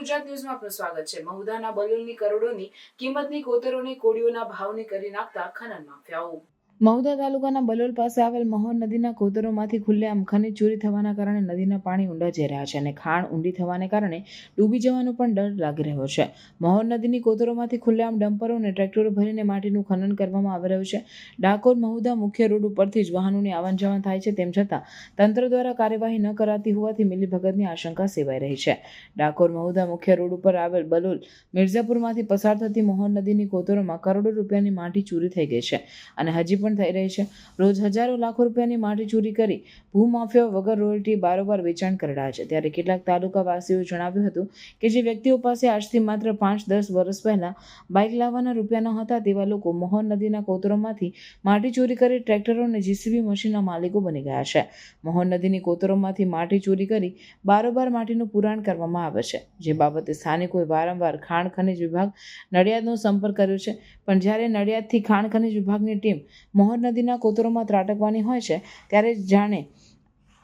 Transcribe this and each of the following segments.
ગુજરાત ન્યૂઝમાં આપનું સ્વાગત છે. મહુદાના બલુલની કરોડોની કિંમતની કોતરોની કોડીઓના ભાવને કરી નાખતા ખનન માફિયાઓ. મહુદા તાલુકાના બલોલ પાસે આવેલ મહોર નદીના કોતરોમાંથી ખુલ્લેઆમ ખનીજ ચોરી થવાના કારણે નદીના પાણી ઊંડા જઈ રહ્યા છે અને ખાણ ઊંડી થવાને કારણે ડૂબી જવાનો પણ ડર લાગી રહ્યો છે. મહોર નદીની કોતરોમાંથી ખુલ્લેઆમ ડમ્પરો અને ટ્રેક્ટરો ભરીને માટીનું ખનન કરવામાં આવી રહ્યું છે. ડાકોર મહુદા મુખ્ય રોડ ઉપરથી જ વાહનોની આવન જાવન થાય છે તેમ છતાં તંત્ર દ્વારા કાર્યવાહી ન કરાતી હોવાથી મિલીભગતની આશંકા સેવાઈ રહી છે. ડાકોર મહુદા મુખ્ય રોડ ઉપર આવેલ બલોલ મિર્ઝાપુરમાંથી પસાર થતી મહોર નદીની કોતરોમાં કરોડો રૂપિયાની માટી ચોરી થઈ ગઈ છે અને હજી પણ થઈ રહી છે. રોજ હજારો લાખો રૂપિયાની માટી ચોરી કરી ભૂમાફિયા વગર રોયલ્ટી બારોબાર વેચાણ કરી છે. ત્યારે કેટલાક તાલુકાવાસીઓએ જણાવ્યું હતું કે જે વ્યક્તિઓ પાસે આજથી માત્ર પાંચ દસ વર્ષ પહેલાં બાઇક લાવવાના રૂપિયા હતા તેવા લોકો મોહન નદીના કોતરોમાંથી માટી ચોરી કરી ટ્રેક્ટરો અને જીસીબી મશીનના માલિકો બની ગયા છે. મોહન નદીની કોતરોમાંથી માટી ચોરી કરી બારોબાર માટીનું પુરાણ કરવામાં આવે છે. જે બાબતે સ્થાનિકોએ વારંવાર ખાણ ખનિજ વિભાગ નડિયાદનો સંપર્ક કર્યો છે. પણ જ્યારે નડિયાદથી ખાણ ખનિજ વિભાગની ટીમ મોહર નદીના કોતરોમાં ત્રાટકવાની હોય છે, ત્યારે જાણે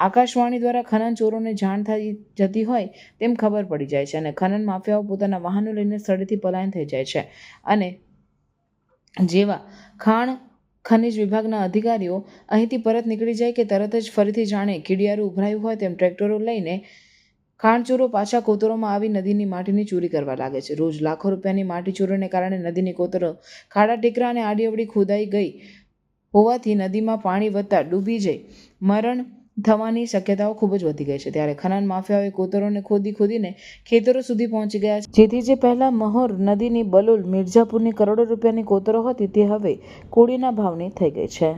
આકાશવાણી દ્વારા ખનન ચોરોને જાણ થઈ જતી હોય તેમ ખબર પડી જાય છે અને ખનન માફિયાઓ પોતાના વાહનો લઈને સ્થળેથી પલાયન થઈ જાય છે. અને જેવા ખાણ ખનિજ વિભાગના અધિકારીઓ અહીંથી પરત નીકળી જાય કે તરત જ ફરીથી જાણે કીડિયારું ઉભરાયું હોય તેમ ટ્રેક્ટરો લઈને ખાણચોરો પાછા કોતરોમાં આવી નદીની માટીની ચોરી કરવા લાગે છે. રોજ લાખો રૂપિયાની માટી ચોરીને કારણે નદીની કોતરો ખાડા ટેકરા અને આડીઅવડી ખોદાઈ ગઈ હોવાથી નદીમાં પાણી વધતા ડૂબી જઈ મરણ થવાની શક્યતાઓ ખૂબ જ વધી ગઈ છે. ત્યારે ખનન માફિયાઓએ કોતરોને ખોદી ખોદીને ખેતરો સુધી પહોંચી ગયા છે. જેથી જે પહેલાં મહોર નદીની બલુલ મિર્ઝાપુરની કરોડો રૂપિયાની કોતરો હતી, તે હવે કોડીના ભાવની થઈ ગઈ છે.